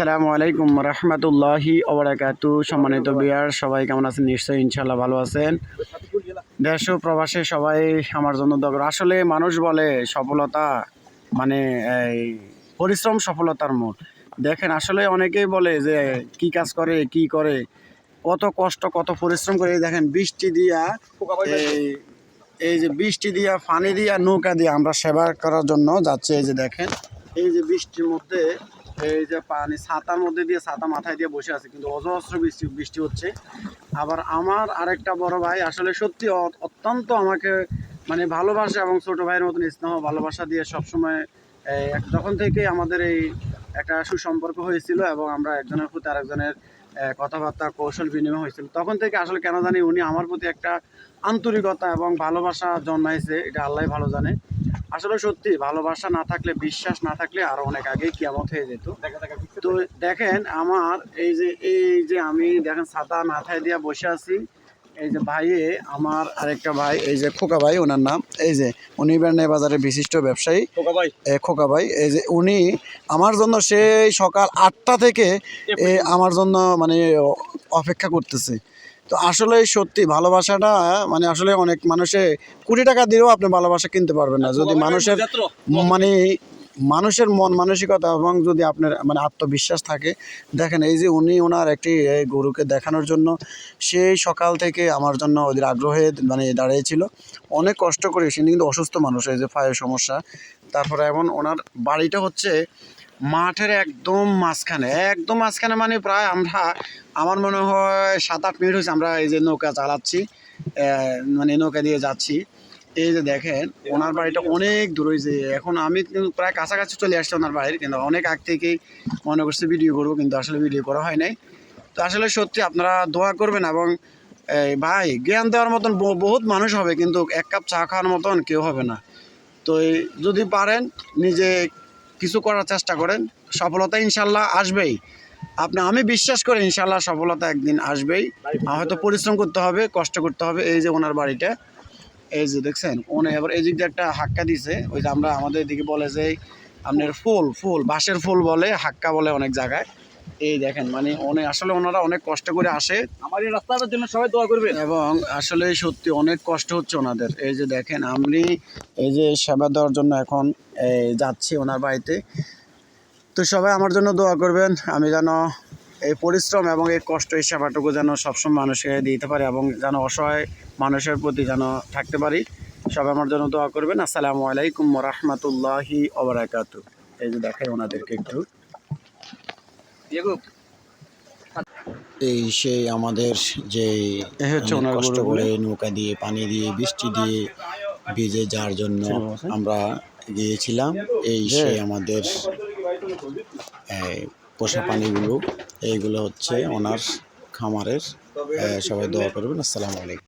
আসসালামু আলাইকুম রহমতুল্লাহি ওবরাকাতু। সম্মানিত বিয়ার সবাই কেমন আছেন? নিশ্চয়ই ইনশাল্লাহ ভালো আছেন। দেশ ও প্রবাসে সবাই আমার জন্য দরকার আসলে মানুষ বলে সফলতা মানে এই পরিশ্রম সফলতার মূল। দেখেন, আসলে অনেকেই বলে যে কি কাজ করে, কি করে, কত কষ্ট, কত পরিশ্রম করে। দেখেন, বৃষ্টি দিয়া, এই এই যে বৃষ্টি দিয়া, পানি দিয়া, নৌকা দিয়ে আমরা সেবা করার জন্য যাচ্ছি। এই যে দেখেন, এই যে বৃষ্টির মধ্যে এই যে পানি, ছাতার মধ্যে দিয়ে, ছাতা মাথায় দিয়ে বসে আছে, কিন্তু অজস্র বৃষ্টি বৃষ্টি হচ্ছে। আবার আমার আরেকটা বড় ভাই আসলে সত্যি অত্যন্ত আমাকে মানে ভালোবাসা এবং ছোটো ভাইয়ের মতন স্নেহ, ভালোবাসা দিয়ে সবসময় যখন থেকে আমাদের এই একটা সুসম্পর্ক হয়েছিল এবং আমরা একজনের প্রতি আরেকজনের কথাবার্তা, কৌশল বিনিময় হয়েছিল। তখন থেকে আসলে কেন জানি উনি আমার প্রতি একটা আন্তরিকতা এবং ভালোবাসা জন্মাইছে, এটা আল্লাহ ভালো জানে। আসলে সত্যি, ভালোবাসা না থাকলে, বিশ্বাস না থাকলে আরও অনেক আগেই কিয়ামত হয়ে যেত। তো দেখেন, আমার এই যে এই যে আমি দেখেন, ছাতা মাথায় দিয়ে বসে আছি। এই যে ভাইয়ে আমার আরেকটা ভাই এই যে খোকা ভাই ওনার নাম এই যে উনি বেড়নে বাজারের বিশিষ্ট ব্যবসায়ী। খোকা এ, খোকা ভাই এই যে উনি আমার জন্য সেই সকাল আটটা থেকে এ, আমার জন্য মানে অপেক্ষা করতেছে। তো আসলে সত্যি ভালোবাসাটা মানে আসলে অনেক মানুষে কোটি টাকা দিয়েও আপনি ভালোবাসা কিনতে পারবেন না। যদি মানুষের মানে মানুষের মন মানসিকতা এবং যদি আপনার মানে আত্মবিশ্বাস থাকে, দেখেন এই যে উনি ওনার একটি গরুকে দেখানোর জন্য, সেই সকাল থেকে আমার জন্য ওদের আগ্রহে মানে দাঁড়িয়েছিল। অনেক কষ্ট করে, সে কিন্তু অসুস্থ মানুষ, এই যে পায়ের সমস্যা। তারপরে এমন ওনার বাড়িটা হচ্ছে মাঠের একদম মাঝখানে একদম মাঝখানে মানে প্রায় আমরা, আমার মনে হয় সাত আট মিনিট হয়েছে আমরা এই যে নৌকা চালাচ্ছি মানে নৌকা দিয়ে যাচ্ছি। এই যে দেখেন, ওনার বাড়িটা অনেক দূর হয়েছে এখন আমি কিন্তু প্রায় কাছাকাছি চলে আসছি ওনার বাড়ির, কিন্তু অনেক আগ থেকেই মনে করছি ভিডিও করব, কিন্তু আসলে ভিডিও করা হয় নাই। তো আসলে সত্যি আপনারা দোয়া করবেন এবং, এই ভাই, জ্ঞান দেওয়ার মতন বহুত মানুষ হবে, কিন্তু এক কাপ চা খাওয়ার মতন কেউ হবে না। তো যদি পারেন, নিজে কিছু করার চেষ্টা করেন, সফলতা ইনশাল্লাহ আসবেই। আপনি, আমি বিশ্বাস করি ইনশাল্লাহ সফলতা একদিন আসবেই। হয়তো পরিশ্রম করতে হবে, কষ্ট করতে হবে, এই যে ওনার বাড়িটা। এই যে দেখছেন উনি এবার এই দিয়ে একটা হাক্কা দিছে ওই যে আমরা আমাদের এদিকে বলে যে আপনার ফুল ফুল বাঁশের ফুল বলে হাক্কা বলে অনেক জায়গায়। এই দেখেন মানে উনি আসলে ওনারা অনেক কষ্ট করে আসে। আমার এই রাস্তাটার জন্য সবাই দোয়া করবেন। এবং আসলে সত্যি অনেক কষ্ট হচ্ছে ওনাদের। এই যে দেখেন আমি এই যে সেবা দেওয়ার জন্য এখন এই যাচ্ছি ওনার বাড়িতে। তো সবাই আমার জন্য দোয়া করবেন আমি যেন এই পরিশ্রম এবং এই কষ্ট এই সেবাটুকু যেন সবসময় মানুষকে দিতে পারি এবং যেন অসহায় মানুষের প্রতি যেন থাকতে পারি। সবাই আমার জন্য দোয়া করবেন। আসসালামু আলাইকুম রহমতুল্লাহি ওবরাকাতু এই যে দেখাই ওনাদেরকে একটু। এই সেই আমাদের যে হচ্ছে ওনার কষ্ট করে নৌকা দিয়ে পানি দিয়ে বৃষ্টি দিয়ে ভিজে যাওয়ার জন্য আমরা গিয়েছিলাম। এই সেই আমাদের এই, পোষা প্রাণীগুলো এইগুলো হচ্ছে ওনার খামারের সবাই দোয়া করবেন। আসসালামু আলাইকুম।